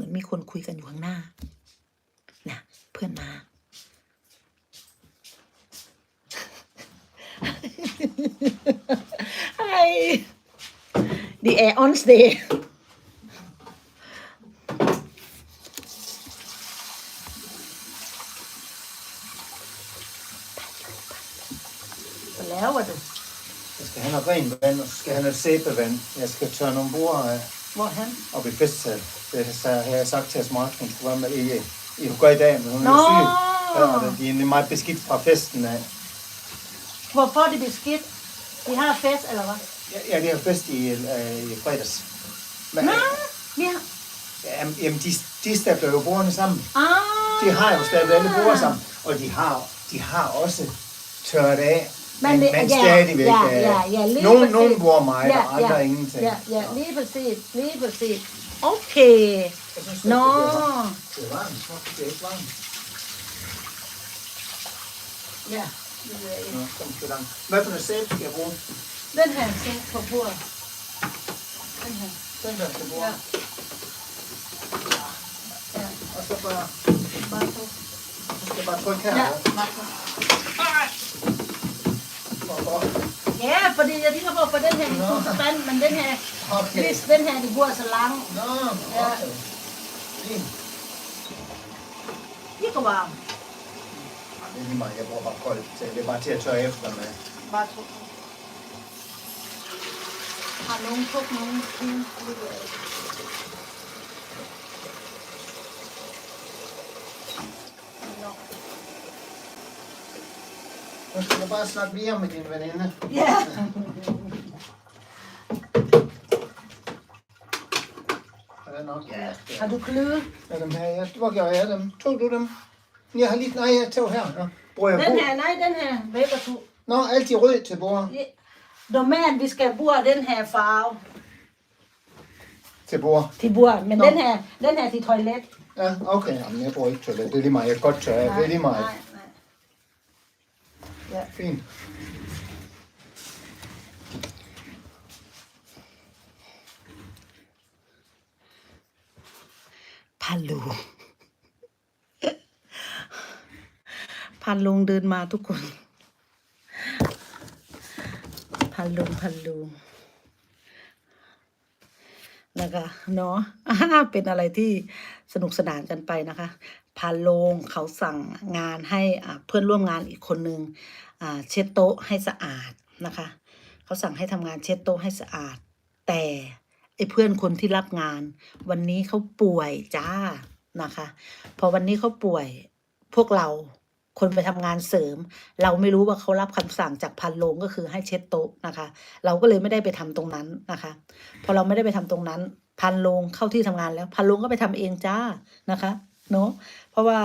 มือนมีคนคุยกันอยู่ข้างหน้านะเพื่อนมา Hi the air on stay ไปแล้วว่ะดู Jeg skal hen og rent vand, og så skal have noget sæbevand. Jeg skal tørre nogle bord af Hvor han? op i festsal. Det har jeg sagt til jeres mor, hun skulle være med i, i Hugo i dag, men hun er Nå! syg. Ja, de er meget beskidt fra festen af. Hvorfor er det beskidt? De har fest, eller hvad? Ja, Ja, de har fest i, øh, i fredags. Men, Nå, har... jamen, jamen, de, de stabler jo bordene sammen. Ah! De har jo stablet alle bord sammen, og de har, de har også tørret af. Men Men, det- men ja, stadigvæk, ja, øh, ja, ja, lige nogen, præcis. nogen bruger meget, Ja, og andre ja, ingenting. Ja, ja, lige præcis, lige præcis. Okay. Synes, Nå. Det er varmt. Det er ikke varmt. Ja. Hvad for noget sæbe skal jeg bruge? Den her sæt på bordet. Den her. Den der skal bruge. Ja. Ja, Og så bare, bare på. så skal jeg bare trykke her. Ja, Ja. bare på. Og, Ja, fordi jeg tænker på, for den her, de Nå. kunne spand, men den her, okay. hvis den her, de bor så lang, Nå, Ja. okay. Fint. det går varmt. Det er lige meget, jeg bruger bare koldt til. Det er bare til at tørre efter med. Bare to. Har nogen kogt nogen? Nu skal du bare snakke videre med din veninde. Ja. Er det nok? Ja. Har er- du kløet? Er dem her? Jeg, hvor gjorde jeg dem? Tog du dem? Jeg har lige... Nej, jeg tog her. Nå. Bruger jeg Den her, nej, den her. Vækker du. Nå, altid rød til bordet. Ja. Normalt, vi skal bruge den her farve Til bord. til bord, men Nå. den her, den her til toilet. Ja, okay. Jamen, jeg bruger ikke toilet. Det er lige meget. Jeg kan godt tørre. Det er lige meget. Nej, Fint. พาลุงพาลุงเดินมาทุกคน พันลุงพันลุง นะคะเนาะเป็นอะไรที่สนุกสนานกันไปนะคะพาลงเขาสั่งงานให้เพื่อนร่วมงานอีกคนนึงเช็ดโต๊ะให้สะอาดนะคะเขาสั่งให้ทำงานเช็ดโต๊ะให้สะอาด แต่ไอ้เพื่อนคนที่รับงาน วันนี้เขาป่วยจ้านะคะ พอวันนี้เขาป่วยพวกเรา คนไปทำงานเสริม เราไม่รู้ว่าเขารับคำสั่งจากพันโลงก็คือให้เช็ดโต๊ะนะคะ เราก็เลยไม่ได้ไปทำตรงนั้นนะคะ พอเราไม่ได้ไปทำตรงนั้น พันโลงเข้าที่ทำงานแล้ว พันโลงก็ไปทำเองจ้านะคะเนาะเพราะว่า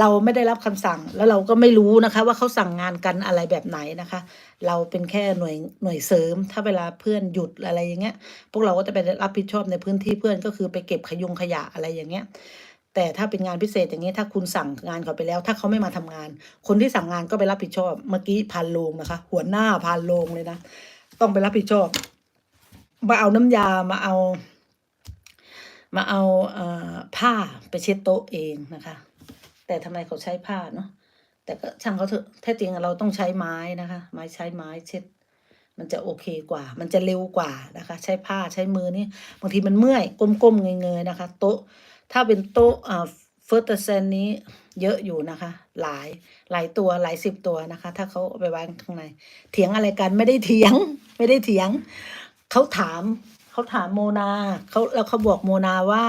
เราไม่ได้รับคำสั่งแล้วเราก็ไม่รู้นะคะ ว่าเขาสั่งงานกันอะไรแบบไหนนะคะ เราเป็นแค่หน่วยหน่วยเสริม ถ้าเวลาเพื่อนหยุดอะไรอย่างเงี้ย พวกเราก็จะไปรับผิดชอบในพื้นที่เพื่อนก็คือไปเก็บขยงขยะอะไรอย่างเงี้ย แต่ถ้าเป็นงานพิเศษอย่างนี้ถ้าคุณสั่งงานเขาไปแล้ว ถ้าเขาไม่มาทำงาน คนที่สั่งงานก็ไปรับผิดชอบ เมื่อกี้พานโลงนะคะ หัวหน้าพานโลงเลยนะ ต้องไปรับผิดชอบ มาเอาน้ำยามาเอา มาเอาเอ่อผ้าไปเช็ดโต๊ะเองนะคะ แต่ทำไมเขาใช้ผ้าเนาะแต่ก็ช่างเขาเถอะแท้จริงเราต้องใช้ไม้นะคะ ไม้ใช้ไม้เช็ด มันจะโอเคกว่า มันจะเร็วกว่านะคะ ใช้ผ้าใช้มือนี่บางทีมันเมื่อยก้มๆเงยๆนะคะ โต๊ะ ถ้าเป็นโต๊ะเฟอร์เตอร์เซนนี้เยอะอยู่นะคะ หลายหลายตัวหลายสิบตัวนะคะ ถ้าเขาไปวางข้างใน เถียงอะไรกันไม่ได้เถียง ไม่ได้เถียง เขาถามเขาถามโมนาเขาแล้วเขาบอกโมนาว่า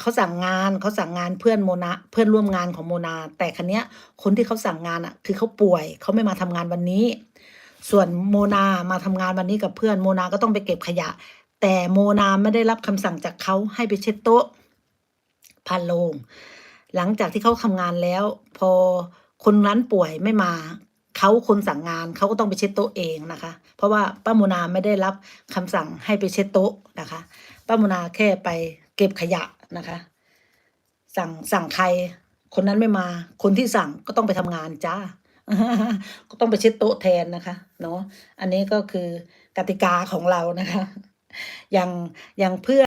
เขาสั่งงานเขาสั่งงานเพื่อนโมนาเพื่อนร่วมงานของโมนา แต่คันเนี้ยคนที่เขาสั่งงานอะ คือเขาป่วยเขาไม่มาทำงานวันนี้ ส่วนโมนามาทำงานวันนี้กับเพื่อนโมนาก็ต้องไปเก็บขยะ แต่โมนาไม่ได้รับคำสั่งจากเขาให้ไปเช็ดโต๊ะพันโลง หลังจากที่เขาทำงานแล้ว พอคนนั้นป่วยไม่มาเขาคนสั่งงานเขาก็ต้องไปเช็ดโต๊ะเองนะคะ เพราะว่าป้าโมนาไม่ได้รับคำสั่งให้ไปเช็ดโต๊ะนะคะป้าโมนาแค่ไปเก็บขยะนะคะ สั่งสั่งใคร คนนั้นไม่มา คนที่สั่งก็ต้องไปทำงานจ้าก็ต้องไปเช็ดโต๊ะแทนนะคะ เนาะอันนี้ก็คือกติกาของเรานะคะ ยังยังเพื่อ